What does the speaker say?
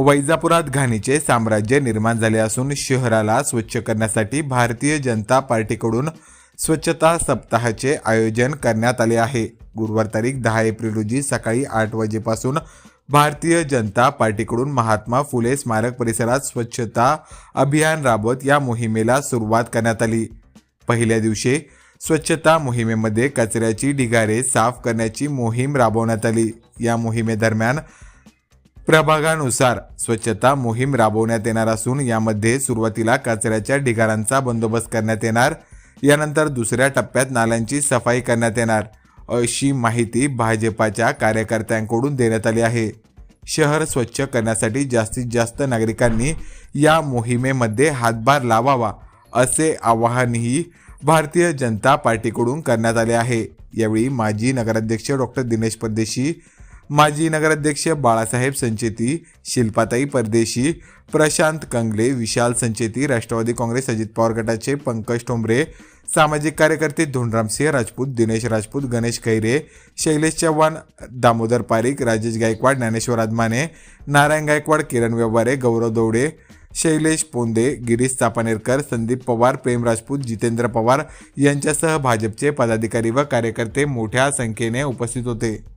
वैजापुरात घाणीचे साम्राज्य निर्माण झाले असून शहराला स्वच्छ करण्यासाठी भारतीय जनता पार्टीकडून स्वच्छता सप्ताहाचे आयोजन करण्यात आले आहे. गुरुवार तारीख दहा एप्रिल रोजी सकाळी आठ वाजेपासून भारतीय जनता पार्टीकडून महात्मा फुले स्मारक परिसरात स्वच्छता अभियान राबवत या मोहिमेला सुरुवात करण्यात आली. पहिल्या दिवशी स्वच्छता मोहिमेमध्ये कचऱ्याची ढिगारे साफ करण्याची मोहीम राबवण्यात आली. या मोहिमेदरम्यान प्रभागानुसार स्वच्छता मोहीम राबवण्यात येणार असून यामध्ये सुरुवातीला कचऱ्याच्या ढिगारांचा बंदोबस्त करण्यात येणार. यानंतर दुसऱ्या टप्प्यात नाल्यांची सफाई करण्यात येणार. अशी माहिती भाजपाच्या कार्यकर्त्यांकडून देण्यात आली आहे. शहर स्वच्छ करण्यासाठी जास्तीत जास्त नागरिकांनी या मोहिमेमध्ये हातभार लावावा असे आवाहनही भारतीय जनता पार्टीकडून करण्यात आले आहे. यावेळी माजी नगराध्यक्ष डॉक्टर दिनेश परदेशी माजी नगराध्यक्ष बाळासाहेब संचेती शिल्पाताई परदेशी प्रशांत कंगले विशाल संचेती राष्ट्रवादी काँग्रेस अजित पवार गटाचे पंकज ठोंबरे सामाजिक कार्यकर्ते धोंडरामसिंह राजपूत दिनेश राजपूत गणेश खैरे शैलेश चव्हाण दामोदर पारिक राजेश गायकवाड ज्ञानेश्वर आदमाने नारायण गायकवाड किरण व्यवहारे गौरव दौडे शैलेश पोंदे गिरीश चापानेरकर संदीप पवार प्रेम राजपूत जितेंद्र पवार यांच्यासह भाजपचे पदाधिकारी व कार्यकर्ते मोठ्या संख्येने उपस्थित होते.